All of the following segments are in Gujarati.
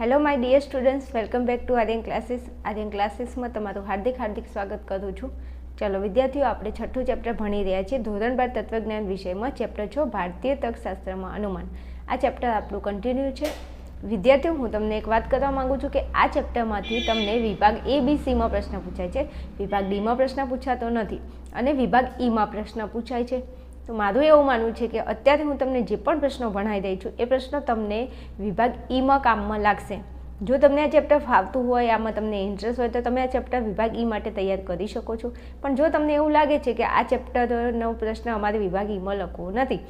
Hello my dear students welcome back to Aryan classes Aryan ક્લાસીસમાં તમારું હાર્દિક હાર્દિક સ્વાગત કરું છું. ચાલો, વિદ્યાર્થીઓ, આપણે છઠ્ઠું ચેપ્ટર ભણી રહ્યા છીએ. ધોરણ બાર તત્વજ્ઞાન વિષયમાં ચેપ્ટર છો, ભારતીય તર્કશાસ્ત્રમાં અનુમાન. આ ચેપ્ટર આપણું કન્ટિન્યુ છે. વિદ્યાર્થીઓ, હું તમને એક વાત કરવા માગું છું કે આ ચેપ્ટરમાંથી તમને વિભાગ એ બી સીમાં પ્રશ્ન પૂછાય છે. વિભાગ ડીમાં પ્રશ્ન પૂછાતો નથી અને વિભાગ ઈમાં પ્રશ્ન પૂછાય છે. તો મારું એવું માનવું છે કે અત્યારે હું તમને જે પણ પ્રશ્નો ભણાવી દઈ છું, એ પ્રશ્નો તમને વિભાગ ઈમાં કામમાં લાગશે. જો તમને આ ચેપ્ટર ફાવતું હોય, આમાં તમને ઇન્ટરેસ્ટ હોય, તો તમે આ ચેપ્ટર વિભાગ ઈ માટે તૈયાર કરી શકો છો. પણ જો તમને એવું લાગે છે કે આ ચેપ્ટરનો પ્રશ્ન અમારે વિભાગ ઈમાં લખવો નથી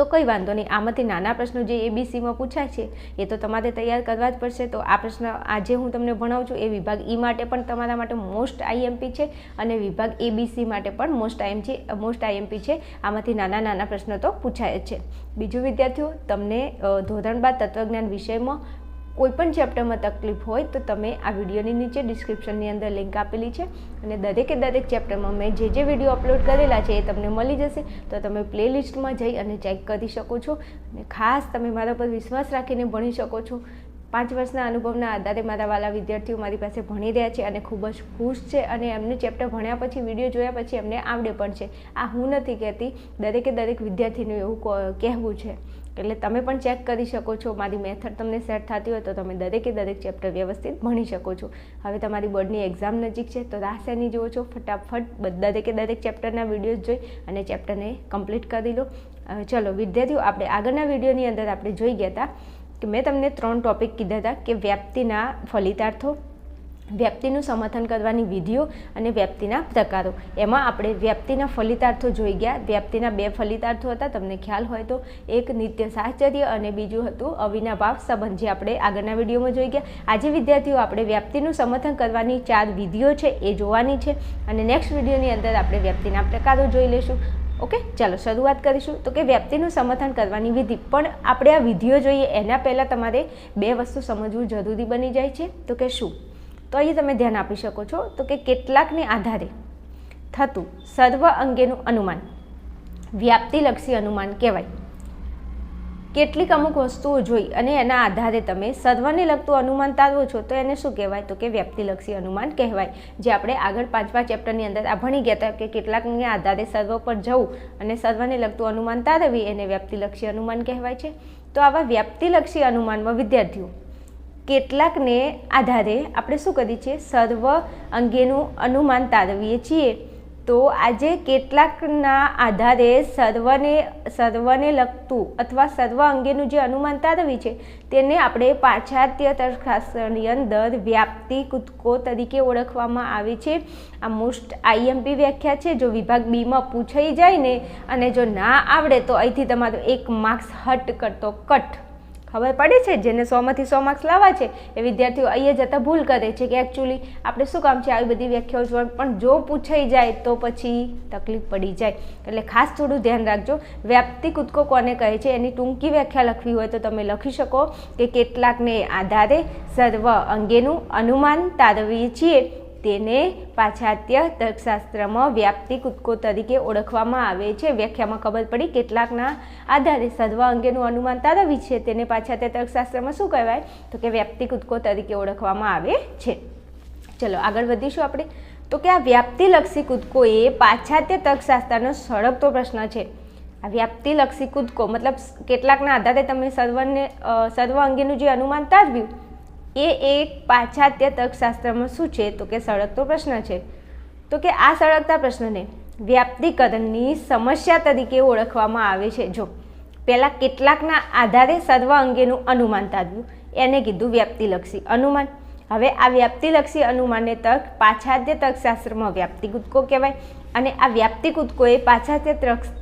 તો કંઈ વાંધો નહીં. આમાંથી નાના પ્રશ્નો જે એબીસીમાં પૂછાય છે, એ તો તમારે તૈયાર કરવા જ પડશે. તો આ પ્રશ્ન આજે હું તમને ભણાવું છું. એ વિભાગ ઈ માટે પણ તમારા માટે મોસ્ટ આઈએમપી છે અને વિભાગ એબીસી માટે પણ મોસ્ટ આઈએમ છે મોસ્ટ આઈએમપી છે. આમાંથી નાના નાના પ્રશ્નો તો પૂછાય જ છે. બીજું વિદ્યાર્થીઓ, તમને ધોરણ બાદ તત્વજ્ઞાન વિષયમાં કોઈ પણ ચેપ્ટરમાં તકલીફ હોય તો તમે આ વિડીયોની નીચે ડિસ્ક્રિપ્શનની અંદર લિંક આપેલી છે અને દરેકે દરેક ચેપ્ટરમાં મેં જે જે વીડિયો અપલોડ કરેલા છે એ તમને મળી જશે. તો તમે પ્લેલિસ્ટમાં જઈ અને ચેક કરી શકો છો અને ખાસ તમે મારા પર વિશ્વાસ રાખીને ભણી શકો છો. પાંચ વર્ષના અનુભવના આધારે મારા વાલા વિદ્યાર્થીઓ મારી પાસે ભણી રહ્યા છે અને ખૂબ જ ખુશ છે અને એમને ચેપ્ટર ભણ્યા પછી, વીડિયો જોયા પછી એમને આવડે પણ છે. આ હું નથી કહેતી, દરેકે દરેક વિદ્યાર્થીનું એવું કહેવું છે. એટલે તમે પણ ચેક કરી શકો છો. મારી મેથડ તમને સેટ થતી હોય તો તમે દરેકે દરેક ચેપ્ટર વ્યવસ્થિત ભણી શકો છો. હવે તમારી બોર્ડની એક્ઝામ નજીક છે તો રાહ શેની જુઓ છો. ફટાફટ દરેકે દરેક ચેપ્ટરના વિડીયોઝ જોઈ અને ચેપ્ટરને કમ્પ્લીટ કરી લો. ચલો વિદ્યાર્થીઓ, આપણે આગળના વિડીયોની અંદર આપણે જોઈ ગયા હતા કે મેં તમને ત્રણ ટોપિક કીધા હતા કે વ્યાપ્તિના ફલિતાર્થો વ્યાપ્તિનું સમર્થન કરવાની વિધિઓ અને વ્યાપ્તિના પ્રકારો. એમાં આપણે વ્યક્તિના ફલિતાર્થો જોઈ ગયા. વ્યાપ્તિના બે ફલિતાર્થો હતા. તમને ખ્યાલ હોય તો એક નિત્ય સાહચર્ય અને બીજું હતું અવિનાભાવ સંબંધ, જે આપણે આગળના વિડીયોમાં જોઈ ગયા. આજે વિદ્યાર્થીઓ, આપણે વ્યાપ્તિનું સમર્થન કરવાની ચાર વિધિઓ છે, એ જોવાની છે અને નેક્સ્ટ વિડીયોની અંદર આપણે વ્યક્તિના પ્રકારો જોઈ લઈશું. ઓકે? ચાલો શરૂઆત કરીશું. તો કે વ્યક્તિનું સમર્થન કરવાની વિધિ. પણ આપણે આ વિધિઓ જોઈએ, એના પહેલાં તમારે બે વસ્તુ સમજવું જરૂરી બની જાય છે. તો કે શું? તો અહીં તમે ધ્યાન આપી શકો છો તો કે કેટલાકને આધારે થતું સર્વ અંગેનું અનુમાન, વ્યાપ્તિલક્ષી અનુમાન કહેવાય. કેટલીક અમુક વસ્તુઓ જોઈ અને એના આધારે તમે સર્વને લગતું અનુમાન તારવો છો, તો એને શું કહેવાય? તો કે વ્યક્તિલક્ષી અનુમાન કહેવાય. જે આપણે આગળ પાંચમા ચેપ્ટરની અંદર આ ભણી ગયા હતા કે કેટલાકને આધારે સર્વ પર જવું અને સર્વને લગતું અનુમાન તારવી એને વ્યક્તિલક્ષી અનુમાન કહેવાય છે. તો આવા વ્યક્તિલક્ષી અનુમાનમાં વિદ્યાર્થીઓ કેટલાકને આધારે આપણે શું કરીએ છીએ સર્વ અંગેનું અનુમાન તારવીએ છીએ. તો આજે કેટલાકના આધારે સર્વને સર્વને લગતું અથવા સર્વ અંગેનું જે અનુમાન તારવી છે, તેને આપણે પાશ્ચાત્ય તર્કશાસ્ત્રની અંદર વ્યાપ્તિ કૂદકો તરીકે ઓળખવામાં આવે છે. આ મોસ્ટ આઈએમપી વ્યાખ્યા છે. જો વિભાગ બીમાં પૂછાઈ જાય ને, અને જો ના આવડે તો અહીંથી તમારો એક માર્ક્સ હટ કરતો કટ. ખબર પડે છે? જેને સોમાંથી સો માર્ક્સ લાવવા છે, એ વિદ્યાર્થીઓ અહીંયા જતાં ભૂલ કરે છે કે એકચ્યુઅલી આપણે શું કામ છે? આવી બધી વ્યાખ્યાઓ પણ જો પૂછાઈ જાય તો પછી તકલીફ પડી જાય. એટલે ખાસ થોડું ધ્યાન રાખજો. વ્યાપ્તિ કૂદકો કોને કહે છે? એની ટૂંકી વ્યાખ્યા લખવી હોય તો તમે લખી શકો કે કેટલાકને આધારે સર્વ અંગેનું અનુમાન તારવીએ છીએ. તેને પાશ્ચાત્ય તર્કશાસ્ત્રમાં વ્યાપ્તિ કૂદકો તરીકે ઓળખવામાં આવે છે. વ્યાખ્યામાં ખબર પડી કેટલાકના આધારે સર્વ અંગેનું અનુમાન તારવી છે. તેને પાશ્ચાત્ય તર્કશાસ્ત્રમાં શું કહેવાય? તો કે વ્યાપ્તિ કૂદકો તરીકે ઓળખવામાં આવે છે. ચલો, આગળ વધીશું આપણે. તો કે આ વ્યાપ્તિલક્ષી કૂદકો એ પાશ્ચાત્ય તર્કશાસ્ત્રનો સળગતો પ્રશ્ન છે. આ વ્યાપ્તિલક્ષી કૂદકો, મતલબ કેટલાકના આધારે તમે સર્વને સર્વ અંગેનું જે અનુમાન તારવ્યું એ એક પાશ્ચાત્ય તર્કશાસ્ત્રમાં શું છે? તો કે સળગતો પ્રશ્ન છે. તો કે આ સળગતા પ્રશ્નને વ્યાપ્તિકરણની સમસ્યા તરીકે ઓળખવામાં આવે છે. જો પહેલાં કેટલાકના આધારે સર્વ અંગેનું અનુમાન તારવ્યું એને કીધું વ્યાપ્તિલક્ષી અનુમાન. હવે આ વ્યાપ્તિલક્ષી અનુમાનને તર્ક પાછાદ્ય તર્કશાસ્ત્રમાં વ્યાપ્તિ કૂદકો કહેવાય અને આ વ્યાપ્તિ કૂદકો એ પાછાદ્ય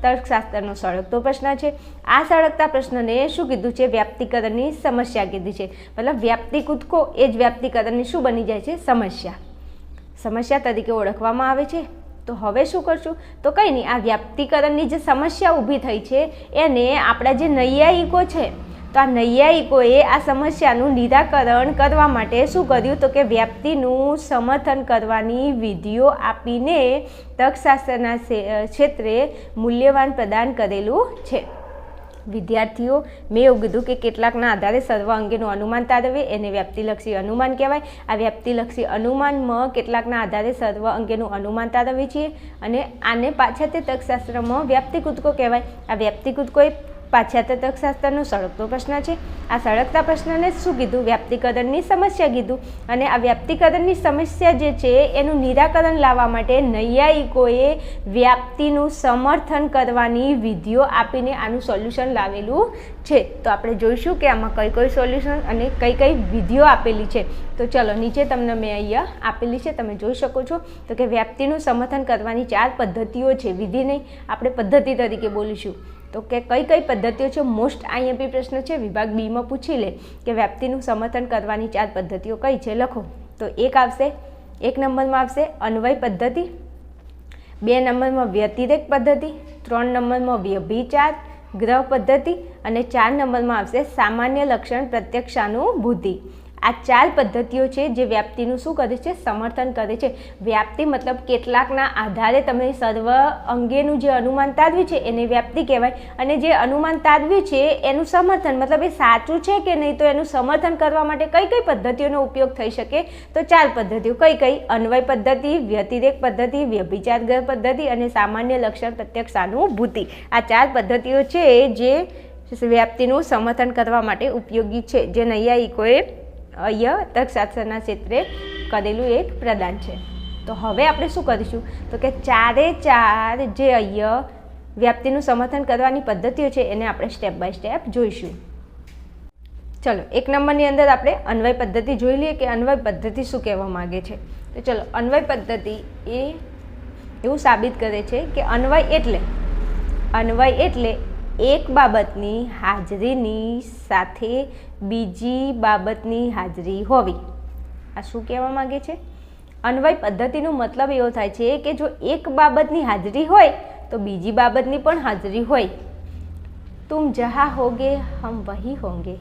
તર્કશાસ્ત્રનો સળગતો પ્રશ્ન છે. આ સળગતા પ્રશ્નને શું કીધું છે? વ્યાપ્તિકરણની સમસ્યા કીધી છે. મતલબ વ્યાપ્તિ કૂદકો એ જ વ્યાપ્તિકરણની શું બની જાય છે? સમસ્યા. સમસ્યા તરીકે ઓળખવામાં આવે છે. તો હવે શું કરશું? તો કંઈ નહીં, આ વ્યાપ્તિકરણની જે સમસ્યા ઊભી થઈ છે, એને આપણા જે નૈયાયિકો છે તો આ નૈયાયિકોએ આ સમસ્યાનું નિરાકરણ કરવા માટે શું કર્યું? તો કે વ્યાપ્તિનું સમર્થન કરવાની વિધિઓ આપીને તર્કશાસ્ત્રના ક્ષેત્રે મૂલ્યવાન પ્રદાન કરેલું છે. વિદ્યાર્થીઓ, મેં એવું કીધું કે કેટલાકના આધારે સર્વ અંગેનું અનુમાન તારવે, એને વ્યાપ્તિલક્ષી અનુમાન કહેવાય. આ વ્યાપ્તિલક્ષી અનુમાનમાં કેટલાકના આધારે સર્વ અંગેનું અનુમાન તારવીએ છીએ અને આને પાછળ તે તર્કશાસ્ત્રમાં વ્યાપ્તિ કૂદકો કહેવાય. આ વ્યાપ્તિ કૂદકો એ પાશ્ચાત્ય તર્કશાસ્ત્રનો સળગતો પ્રશ્ન છે. આ સળગતા પ્રશ્નને શું કીધું? વ્યાપ્તિકરણની સમસ્યા કીધું. અને આ વ્યાપ્તિકરણની સમસ્યા જે છે, એનું નિરાકરણ લાવવા માટે નૈયાયિકોએ વ્યાપ્તિનું સમર્થન કરવાની વિધિઓ આપીને આનું સોલ્યુશન લાવેલું છે. તો આપણે જોઈશું કે આમાં કઈ કઈ સોલ્યુશન અને કઈ કઈ વિધિઓ આપેલી છે. તો ચલો, નીચે તમને મેં અહીંયા આપેલી છે, તમે જોઈ શકો છો. તો કે વ્યાપ્તિનું સમર્થન કરવાની ચાર પદ્ધતિઓ છે. વિધિ નહીં, આપણે પદ્ધતિ તરીકે બોલીશું. તો કે કઈ કઈ પદ્ધતિઓ છે? મોસ્ટ આઈએમપી પ્રશ્ન છે, વિભાગ બીમાં પૂછી લે કે વ્યાપ્તિનું સમર્થન કરવાની ચાર પદ્ધતિઓ કઈ છે? લખો. તો એક આવશે, એક નંબરમાં આવશે અન્વય પદ્ધતિ, બે નંબરમાં વ્યતિરેક પદ્ધતિ, ત્રણ નંબરમાં વ્યભિચાર, ગ્રહ પદ્ધતિ અને ચાર નંબરમાં આવશે સામાન્ય લક્ષણ પ્રત્યક્ષાનુભૂતિ આ ચાર પદ્ધતિઓ છે જે વ્યાપ્તિનું શું કરે છે? સમર્થન કરે છે. વ્યાપ્તિ મતલબ કેટલાકના આધારે તમે સર્વ અંગેનું જે અનુમાન તારવ્યું છે એને વ્યાપ્તિ કહેવાય અને જે અનુમાન તારવ્યું છે એનું સમર્થન મતલબ એ સાચું છે કે નહીં? તો એનું સમર્થન કરવા માટે કઈ કઈ પદ્ધતિઓનો ઉપયોગ થઈ શકે? તો ચાર પદ્ધતિઓ કઈ કઈ? અન્વય પદ્ધતિ, વ્યતિરેક પદ્ધતિ, વ્યભિચારગ્રહ પદ્ધતિ અને સામાન્ય લક્ષણ પ્રત્યક્ષાનુભૂતિ આ ચાર પદ્ધતિઓ છે જે વ્યાપ્તિનું સમર્થન કરવા માટે ઉપયોગી છે. જે નૈયાયિકોએ અહીંયા તર્કશાસ્ત્રના ક્ષેત્રે કરેલું એક પ્રદાન છે. તો હવે આપણે શું કરીશું? તો કે ચારે ચાર જે અય વ્યાપ્તિનું સમર્થન કરવાની પદ્ધતિઓ છે, એને આપણે સ્ટેપ બાય સ્ટેપ જોઈશું. ચલો, એક નંબરની અંદર આપણે અન્વય પદ્ધતિ જોઈ લઈએ કે અન્વય પદ્ધતિ શું કહેવા માગે છે? તો ચલો, અન્વય પદ્ધતિ એ એવું સાબિત કરે છે કે અન્વય એટલે અન્વય એટલે એક બાબતની હાજરીની સાથે બીજી બાબતની હાજરી હોવી. આ શું કહેવા માગે છે? અન્વય પદ્ધતિનો મતલબ એવો થાય છે કે જો એક બાબતની હાજરી હોય, તો બીજી બાબતની પણ હાજરી હોય. તુમ જહા હોગે, હમ વહી હોંગે.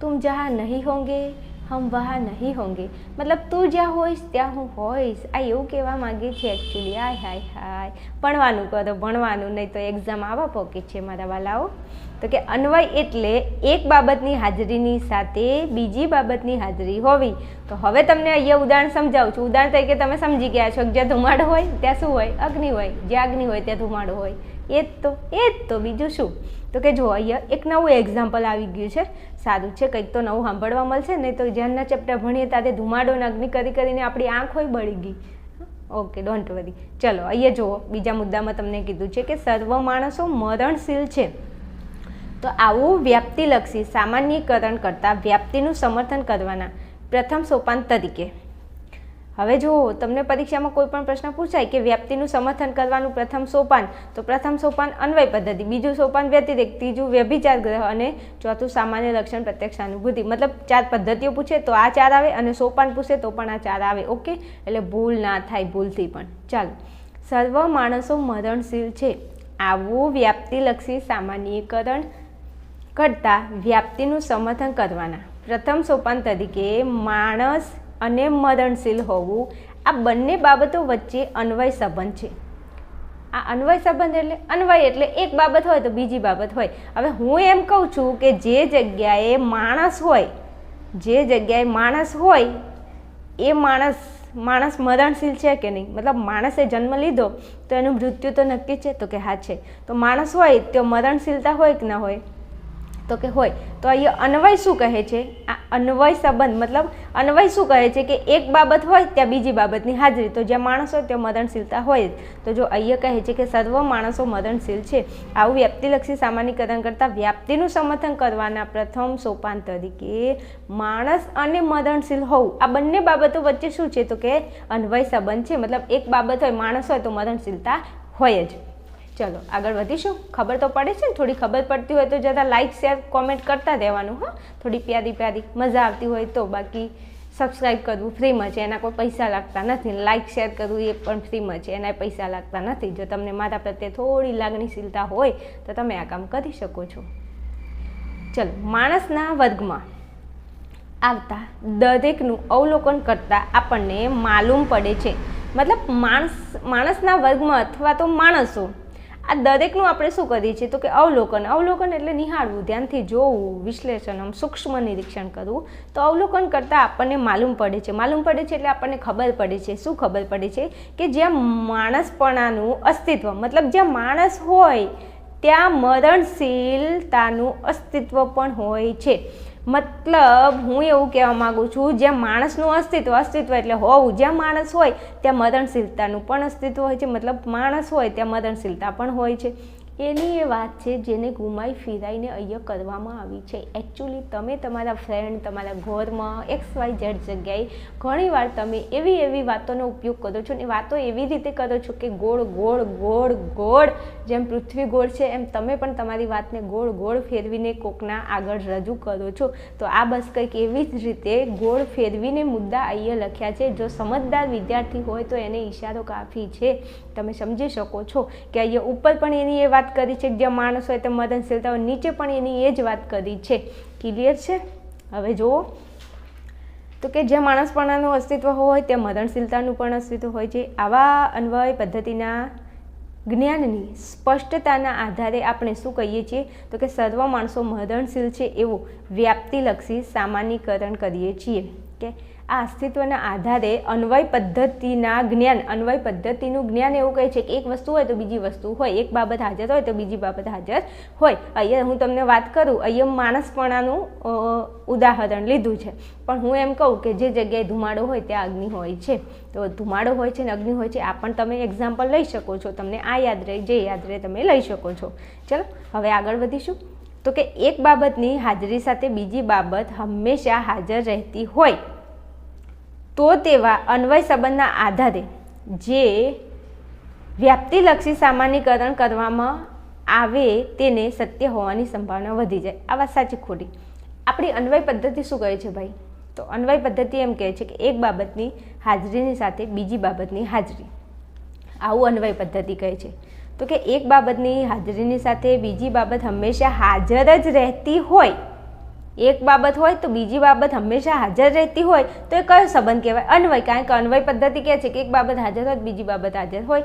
તુમ જહા નહીં હોંગે, હમ વહા નહીં હોંગે. મતલબ તું જ્યાં હોઈશ, ત્યાં હું હોઈશ. આ એવું કહેવા માંગે છે એકચ્યુઅલી હાય હાય હાય. ભણવાનું કરો ભણવાનું, નહીં તો એક્ઝામ આવા પોકે છે મારા વાલાઓ. તો કે અન્વય એટલે એક બાબતની હાજરીની સાથે બીજી બાબતની હાજરી હોવી. તો હવે તમને અહીંયા ઉદાહરણ સમજાવું છું. ઉદાહરણ તરીકે તમે સમજી ગયા છો કે જ્યાં ધુમાડો હોય, ત્યાં શું હોય? અગ્નિ હોય. જ્યાં અગ્નિ હોય, ત્યાં ધુમાડો હોય. એ જ તો, એ જ તો. બીજું શું? તો કે જો અહીંયા એક નવું એક્ઝામ્પલ આવી ગયું છે. સારું છે, કંઈક તો નવું સાંભળવા મળશે, નહીં તો જ્યારના ચેપ્ટર ભણીએ ત્યારે ધુમાડો ને અગ્નિ કરી કરીને આપણી આંખ હોય બળી ગઈ. ઓકે ડોન્ટ વરી ચલો, અહીંયા જુઓ. બીજા મુદ્દામાં તમને કીધું છે કે સર્વ માણસો મરણશીલ છે. તો આવું વ્યાપ્તિલક્ષી સામાન્યકરણ કરતાં વ્યાપ્તિનું સમર્થન કરવાના પ્રથમ સોપાન તરીકે. હવે જો તમને પરીક્ષામાં કોઈ પણ પ્રશ્ન પૂછાય કે વ્યાપ્તિનું સમર્થન કરવાનું પ્રથમ સોપાન, તો પ્રથમ સોપાન અન્વય પદ્ધતિ, બીજું સોપાન વ્યતિરેક, ત્રીજું વ્યભિચાર ગ્રહ અને ચોથું સામાન્ય લક્ષણ પ્રત્યક્ષાનુભૂતિ. મતલબ ચાર પદ્ધતિઓ પૂછે તો આ ચાર આવે અને સોપાન પૂછે તો પણ આ ચાર આવે. ઓકે એટલે ભૂલ ના થાય, ભૂલથી પણ. ચાલો. સર્વ માણસો મરણશીલ છે. આવું વ્યાપ્તિલક્ષી સામાન્યકરણ કરતાં વ્યાપ્તિનું સમર્થન કરવાના. પ્રથમ સોપાન તરીકે માણસ અને મરણશીલ હોવું આ બંને બાબતો વચ્ચે અન્વય સંબંધ છે. આ અન્વય સંબંધ એટલે અન્વય એટલે એક બાબત હોય તો બીજી બાબત હોય. હવે હું એમ કહું છું કે જે જગ્યાએ માણસ હોય, જે જગ્યાએ માણસ હોય, એ માણસ માણસ મરણશીલ છે કે નહીં? મતલબ માણસે જન્મ લીધો તો એનું મૃત્યુ તો નક્કી છે? તો કે હા છે. તો માણસ હોય તો મરણશીલતા હોય કે ના હોય? તો કે હોય. તો અહીંયા અન્વય શું કહે છે? આ અન્વય સંબંધ, મતલબ અન્વય શું કહે છે કે એક બાબત હોય ત્યાં બીજી બાબતની હાજરી. તો જ્યાં માણસ હોય ત્યાં મરણશીલતા હોય તો જો અહીંયા કહે છે કે સર્વ માણસો મરણશીલ છે, આવું વ્યક્તિલક્ષી સામાન્યકરણ કરતાં વ્યાપ્તિનું સમર્થન કરવાના પ્રથમ સોપાન તરીકે માણસ અને મરણશીલ હોવું. આ બંને બાબતો વચ્ચે શું છે? તો કે અન્વય સંબંધ છે. મતલબ એક બાબત હોય માણસ હોય તો મરણશીલતા હોય જ. ચલો, આગળ વધીશું. ખબર તો પડે છે ને, થોડી ખબર પડતી હોય તો જતાં લાઇક શેર કોમેન્ટ કરતા રહેવાનું, હા. થોડી પ્યારી પ્યારી મજા આવતી હોય તો બાકી સબસ્ક્રાઈબ કરવું ફ્રીમાં છે. એના કોઈ પૈસા લાગતા નથી. લાઇક શેર કરવું એ પણ ફ્રીમાં છે. એના પૈસા લાગતા નથી. જો તમને મારા પ્રત્યે થોડી લાગણીશીલતા હોય, તો તમે આ કામ કરી શકો છો. ચલો, માણસના વર્ગમાં આવતા દરેકનું અવલોકન કરતાં આપણને માલુમ પડે છે. મતલબ માણસ, માણસના વર્ગમાં અથવા તો માણસો આ દરેકનું આપણે શું કરીએ છીએ? તો કે અવલોકન. અવલોકન એટલે નિહાળવું, ધ્યાનથી જોવું, વિશ્લેષણ, આમ સૂક્ષ્મ નિરીક્ષણ કરવું. તો અવલોકન કરતાં આપણને માલુમ પડે છે. માલુમ પડે છે એટલે આપણને ખબર પડે છે. શું ખબર પડે છે? કે જ્યાં માણસપણાનું અસ્તિત્વ, મતલબ જ્યાં માણસ હોય, ત્યાં મરણશીલતાનું અસ્તિત્વ પણ હોય છે. મતલબ હું એવું કહેવા માગું છું, જ્યાં માણસનું અસ્તિત્વ અસ્તિત્વ એટલે હોવું. જ્યાં માણસ હોય, ત્યાં મદનશીલતાનું પણ અસ્તિત્વ હોય છે. મતલબ માણસ હોય, ત્યાં મદનશીલતા પણ હોય છે. એની એ વાત છે જેને ગુમાઈ ફિરાઈને અહીંયા કરવામાં આવી છે. એકચ્યુઅલી તમે તમારા ફ્રેન્ડ તમારા ઘરમાં એક્સ વાય ઝેડ જગ્યાએ ઘણીવાર તમે એવી એવી વાતોનો ઉપયોગ કરો છો ને વાતો એવી રીતે કરો છો કે ગોળ ગોળ ગોળ ગોળ જેમ પૃથ્વી ગોળ છે, એમ તમે પણ તમારી વાતને ગોળ ગોળ ફેરવીને કોકના આગળ રજૂ કરો છો. તો આ બસ કંઈક એવી જ રીતે ગોળ ફેરવીને મુદ્દા અહીંયા લખ્યા છે. જો સમજદાર વિદ્યાર્થી હોય તો એને ઈશારો કાફી છે. તમે સમજી શકો છો કે અહીંયા ઉપર પણ એની એ વાત કરી છે, જ્યાં માણસ હોય તે મદનશીલતા હોય. નીચે પણ એની એ જ વાત કરી છે. ક્લિયર છે? હવે જુઓ. તો કે જે માણસપણાનું અસ્તિત્વ હોય તે મદનશીલતાનું પણ અસ્તિત્વ હોય છે. આવા અન્વય પદ્ધતિના જ્ઞાનની સ્પષ્ટતાના આધારે આપણે શું કહીએ છીએ? તો કે સર્વ માણસો મદનશીલ છે એવું વ્યાપ્તિલક્ષી સામાન્યકરણ કરીએ છીએ. કે આ અસ્તિત્વના આધારે અન્વય પદ્ધતિના જ્ઞાન, અન્વય પદ્ધતિનું જ્ઞાન એવું કહે છે કે એક વસ્તુ હોય તો બીજી વસ્તુ હોય, એક બાબત હાજર હોય તો બીજી બાબત હાજર હોય. અહીંયા હું તમને વાત કરું, અહીંયા માણસપણાનું ઉદાહરણ લીધું છે. પણ હું એમ કહું કે જે જગ્યાએ ધુમાડો હોય ત્યાં અગ્નિ હોય છે. તો ધુમાડો હોય છે ને અગ્નિ હોય છે, આ પણ તમે એક્ઝામ્પલ લઈ શકો છો. તમને આ યાદ રહે, જે યાદ રહે તમે લઈ શકો છો. ચલો, હવે આગળ વધીશું. તો કે એક બાબતની હાજરી સાથે બીજી બાબત હંમેશા હાજર રહેતી હોય. તો તેવા અન્વય સંબંધના આધારે જે વ્યાપ્તિલક્ષી સામાન્યકરણ કરવામાં આવે તેને સત્ય હોવાની સંભાવના વધી જાય. આ વાત સાચી ખોટી? આપણી અન્વય પદ્ધતિ શું કહે છે ભાઈ? તો અન્વય પદ્ધતિ એમ કહે છે કે એક બાબતની હાજરીની સાથે બીજી બાબતની હાજરી. આવું અન્વય પદ્ધતિ કહે છે. તો કે એક બાબતની હાજરીની સાથે બીજી બાબત હંમેશા હાજર જ રહેતી હોય એક બાબત હોય તો બીજી બાબત હંમેશા હાજર રહેતી હોય તો એ કયો સંબંધ કહેવાય? અન્વય. કારણ કે અન્વય પદ્ધતિ કહે છે કે એક બાબત હાજર હોય બીજી બાબત હાજર હોય.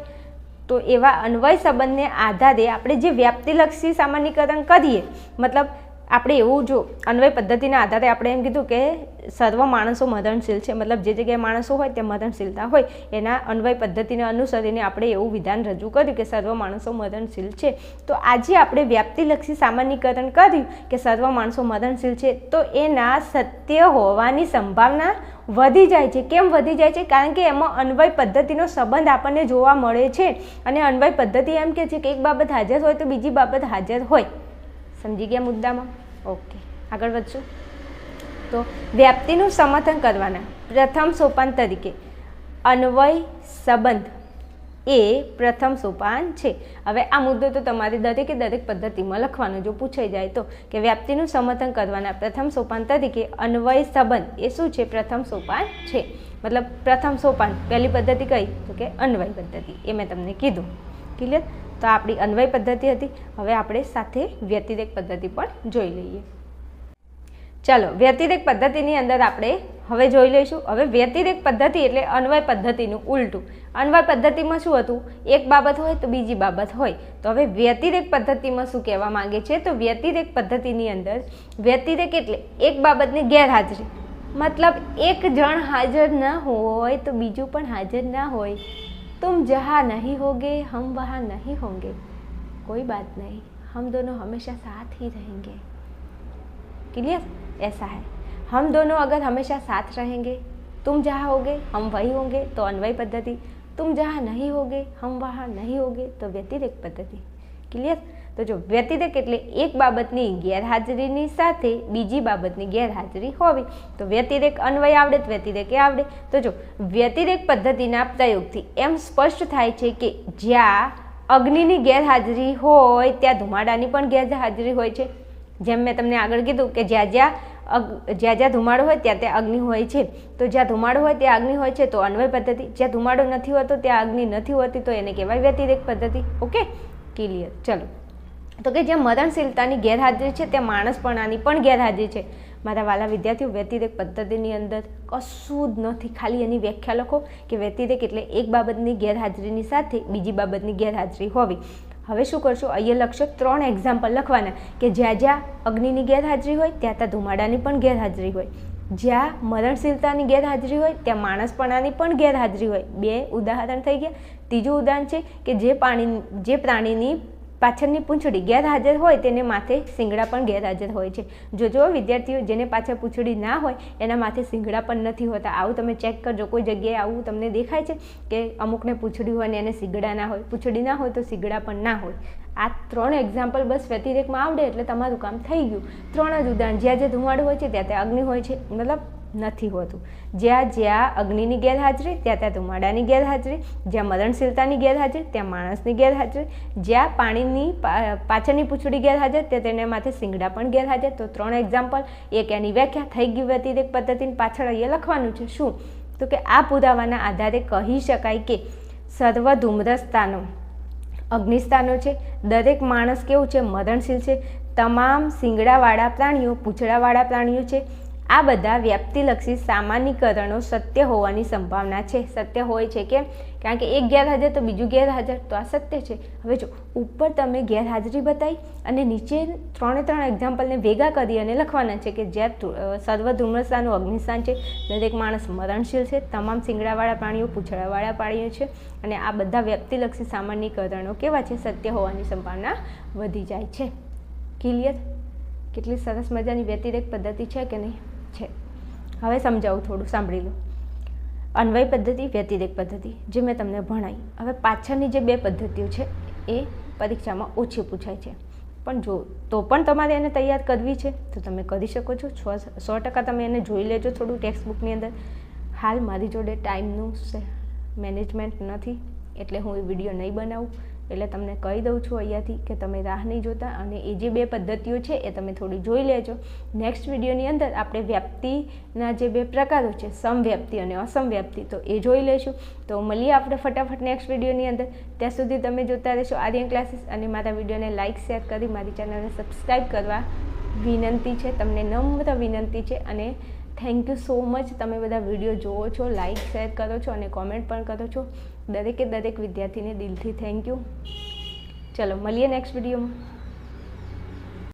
તો એવા અન્વય સંબંધને આધારે આપણે જે વ્યાપ્તિલક્ષી સામાન્યકરણ કરીએ, મતલબ આપણે એવું જો અન્વય પદ્ધતિના આધારે આપણે એમ કીધું કે સર્વ માણસો મદનશીલ છે. મતલબ જે જગ્યાએ માણસો હોય ત્યાં મદનશીલતા હોય. એના અન્વય પદ્ધતિને અનુસરીને આપણે એવું વિધાન રજૂ કર્યું કે સર્વ માણસો મદનશીલ છે. તો આજે આપણે વ્યાપ્તિલક્ષી સામાન્યકરણ કર્યું કે સર્વ માણસો મદનશીલ છે તો એના સત્ય હોવાની સંભાવના વધી જાય છે. કેમ વધી જાય છે? કારણ કે એમાં અન્વય પદ્ધતિનો સંબંધ આપણને જોવા મળે છે. અને અન્વય પદ્ધતિ એમ કે છે કે એક બાબત હાજર હોય તો બીજી બાબત હાજર હોય. સમજી ગયા મુદ્દામાં? ઓકે આગળ વધશું. તો વ્યાપ્તિનું સમર્થન કરવાના પ્રથમ સોપાન તરીકે અન્વય સંબંધ એ પ્રથમ સોપાન છે. હવે આ મુદ્દો તો તમારે દરેકે દરેક પદ્ધતિમાં લખવાનો, જો પૂછાઈ જાય તો. કે વ્યાપ્તિનું સમર્થન કરવાના પ્રથમ સોપાન તરીકે અન્વય સંબંધ એ શું છે? પ્રથમ સોપાન છે. મતલબ પ્રથમ સોપાન પહેલી પદ્ધતિ કઈ? તો કે અન્વય પદ્ધતિ, એ મેં તમને કીધું. ક્લિયર તો આપણી અન્વય પદ્ધતિ હતી. હવે આપણે સાથે વ્યતિરેક પદ્ધતિ પણ જોઈ લઈએ. ચાલો, વ્યતિરેક પદ્ધતિની અંદર આપણે હવે જોઈ લઈશું. હવે વ્યતિરેક પદ્ધતિ એટલે અન્વય પદ્ધતિનું ઉલટું. અન્વય પદ્ધતિમાં શું હતું? એક બાબત હોય તો બીજી બાબત હોય. તો હવે વ્યતિરેક પદ્ધતિમાં શું કહેવા માંગે છે? તો વ્યતિરેક પદ્ધતિની અંદર, વ્યતિરેક એટલે એક બાબતની ગેરહાજરી. મતલબ એક જણ હાજર ન હોય તો બીજું પણ હાજર ના હોય. तुम जहाँ नहीं होगे, हम वहाँ नहीं होंगे। कोई बात नहीं, हम दोनों हमेशा साथ ही रहेंगे। क्लियर? ऐसा है। हम दोनों अगर हमेशा साथ रहेंगे, तुम जहाँ होगे, हम वही होंगे तो अन्वय पद्धति। तुम जहाँ नहीं होगे, हम वहाँ नहीं होगे तो व्यतिरिक्त पद्धति। क्लियर? તો જો વ્યતિરેક એટલે એક બાબતની ગેરહાજરીની સાથે બીજી બાબતની ગેરહાજરી હોવી. તો વ્યતિરેક અન્વય આવડે તો વ્યતિરેકે આવડે. તો જો વ્યતિરેક પદ્ધતિના પ્રયોગથી એમ સ્પષ્ટ થાય છે કે જ્યાં અગ્નિની ગેરહાજરી હોય, ત્યાં ધુમાડાની પણ ગેરહાજરી હોય છે. જેમ મેં તમને આગળ કીધું કે જ્યાં જ્યાં જ્યાં જ્યાં ધુમાડો હોય, ત્યાં ત્યાં અગ્નિ હોય છે. તો જ્યાં ધુમાડો હોય, ત્યાં અગ્નિ હોય છે, તો અન્વય પદ્ધતિ. જ્યાં ધુમાડો નથી હોતો, ત્યાં અગ્નિ નથી હોતી, તો એને કહેવાય વ્યતિરેક પદ્ધતિ. ઓકે? ક્લિયર. ચલો. તો કે જ્યાં મરણશીલતાની ગેરહાજરી છે, ત્યાં માણસપણાની પણ ગેરહાજરી છે. મારા વાલા વિદ્યાર્થીઓ વ્યતિરેક પદ્ધતિની અંદર કશું જ નથી. ખાલી એની વ્યાખ્યા લખો કે વ્યતિરેક એટલે એક બાબતની ગેરહાજરીની સાથે બીજી બાબતની ગેરહાજરી હોવી. હવે શું કરશો? અહીંયા લખશો ત્રણ એક્ઝામ્પલ લખવાના. કે જ્યાં જ્યાં અગ્નિની ગેરહાજરી હોય, ત્યાં ત્યાં ધુમાડાની પણ ગેરહાજરી હોય. જ્યાં મરણશીલતાની ગેરહાજરી હોય, ત્યાં માણસપણાની પણ ગેરહાજરી હોય. બે ઉદાહરણ થઈ ગયા. ત્રીજું ઉદાહરણ છે કે જે પાણી, જે પ્રાણીની પાછળની પૂંછડી ગેરહાજર હોય તેને માથે સિંગડા પણ ગેરહાજર હોય છે. જો જો વિદ્યાર્થીઓ જેને પાછળ પૂંછડી ના હોય, એના માથે શિંગડા પણ નથી હોતા. આવું તમે ચેક કરજો. કોઈ જગ્યાએ આવું તમને દેખાય છે કે અમુકને પૂંછડી હોય અને એને સિંગડા ના હોય. પૂંછડી ના હોય તો સિંગડા પણ ના હોય. આ ત્રણ એક્ઝામ્પલ બસ વ્યતિરેકમાં આવડે એટલે તમારું કામ થઈ ગયું. ત્રણ જ ઉદાહરણ. જ્યાં જે ધુમાડો હોય છે, ત્યાં ત્યાં અગ્નિ હોય છે. મતલબ નથી હોતું. જ્યાં જ્યાં અગ્નિની ગેરહાજરી, ત્યાં ત્યાં ધુમાડાની ગેરહાજરી, જ્યાં મરણશીલતાની ગેરહાજરી, ત્યાં માણસની ગેરહાજરી, જ્યાં પાણીની પાછળની પૂંછડી ગેરહાજર, ત્યાં તેને માથે સિંગડા પણ ગેરહાજર. તો ત્રણ એક્ઝામ્પલ એક એની વ્યાખ્યા થઈ ગઈ વ્યતિરેક પદ્ધતિની પાછળ અહીંયા લખવાનું છે. શું? તો કે આ પુરાવાના આધારે કહી શકાય કે સર્વ ધૂમ્રસ્થાનો, અગ્નિસ્થાનો છે. દરેક માણસ કેવું છે? મરણશીલ છે. તમામ શિંગડાવાળા પ્રાણીઓ, પૂંછડાવાળા પ્રાણીઓ છે. આ બધા વ્યાપ્તિલક્ષી સામાન્યકરણો સત્ય હોવાની સંભાવના છે. સત્ય હોય છે કેમ? કારણ કે એક ગેરહાજર તો બીજું ગેરહાજર તો આ સત્ય છે. હવે જો ઉપર તમે ગેરહાજરી બતાવી અને નીચે ત્રણે ત્રણ એક્ઝામ્પલને ભેગા કરી અને લખવાના છે કે જ્યાં સર્વ ધૂમ્રસ્થાનનું અગ્નિસ્થાન છે, દરેક માણસ મરણશીલ છે, તમામ શિંગડાવાળા પ્રાણીઓ પૂંછડાવાળા પ્રાણીઓ છે અને આ બધા વ્યક્તિલક્ષી સામાન્યકરણો કેવા છે? સત્ય હોવાની સંભાવના વધી જાય છે. ક્લિયર કેટલી સરસ મજાની વ્યતિરેક પદ્ધતિ છે કે નહીં? છે. હવે સમજાવું થોડું, સાંભળી લો. અન્વય પદ્ધતિ, વ્યતિરેક પદ્ધતિ, જે મેં તમને ભણાવી હવે પાછળની જે બે પદ્ધતિઓ છે, એ પરીક્ષામાં ઓછી પૂછાય છે. પણ જો, તો પણ તમારે એને તૈયાર કરવી છે, તો તમે કરી શકો છો. છ સો ટકા તમે એને જોઈ લેજો થોડું ટેક્સ્ટ બુકની અંદર. હાલ મારી જોડે ટાઈમનું મેનેજમેન્ટ નથી, એટલે હું એ વીડિયો નહીં બનાવું. એટલે તમને કહી દઉં છું અહીંયાથી કે તમે રાહ નહીં જોતા અને એ જે બે પદ્ધતિઓ છે એ તમે થોડી જોઈ લેજો. નેક્સ્ટ વિડીયોની અંદર આપણે વ્યાપ્તિના જે બે પ્રકારો છે સમવ્યાપ્તિ અને અસમવ્યાપ્તિ તો એ જોઈ લેશું તો મળીએ આપણે ફટાફટ નેક્સ્ટ વિડીયોની અંદર. ત્યાં સુધી તમે જોતા રહેશો આર્યન ક્લાસીસ અને મારા વિડીયોને લાઇક શેર કરી મારી ચેનલને સબસ્ક્રાઈબ કરવા વિનંતી છે. તમને નમ્ર વિનંતી છે અને થેન્ક યુ સો મચ તમે બધા વીડિયો જુઓ છો લાઇક શેર કરો છો અને કોમેન્ટ પણ કરો છો. દરેકે દરેક વિદ્યાર્થીને દિલથી થેન્ક યુ ચલો, મળીએ નેક્સ્ટ વિડીયોમાં